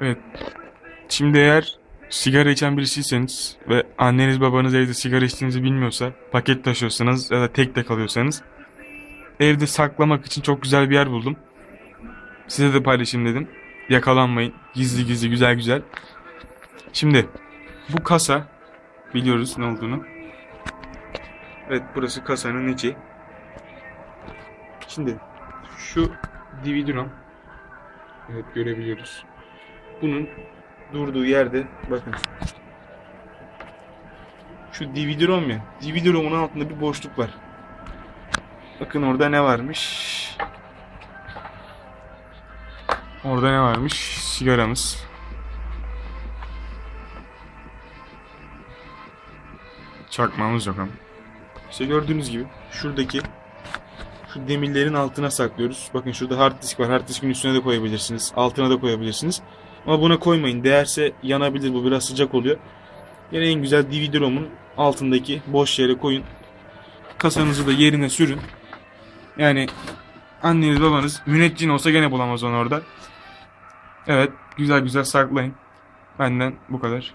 Evet. Şimdi eğer sigara içen birisiyseniz ve anneniz babanız evde sigara içtiğinizi bilmiyorsa, paket taşıyorsanız ya da tek de kalıyorsanız evde saklamak için çok güzel bir yer buldum. Size de paylaşayım dedim. Yakalanmayın. Gizli gizli güzel güzel. Şimdi bu kasa biliyoruz ne olduğunu. Evet burası kasanın içi. Şimdi şu DVD-ROM Evet görebiliyoruz. Bunun durduğu yerde bakın. Şu DVD-ROM ya. DVD-ROM'un altında bir boşluk var. Bakın orada ne varmış? Orada ne varmış? Sigaramız. Çakmamız yok ama. İşte gördüğünüz gibi şuradaki şu demirlerin altına saklıyoruz. Bakın şurada hard disk var. Hard diskin üstüne de koyabilirsiniz. Altına da koyabilirsiniz. Ama buna koymayın. Değerse yanabilir. Bu biraz sıcak oluyor. Yine en güzel DVD-ROM'un altındaki boş yere koyun. Kasanızı da yerine sürün. Yani anneniz babanız müneccin olsa gene bulamaz onu orada. Evet güzel güzel saklayın. Benden bu kadar.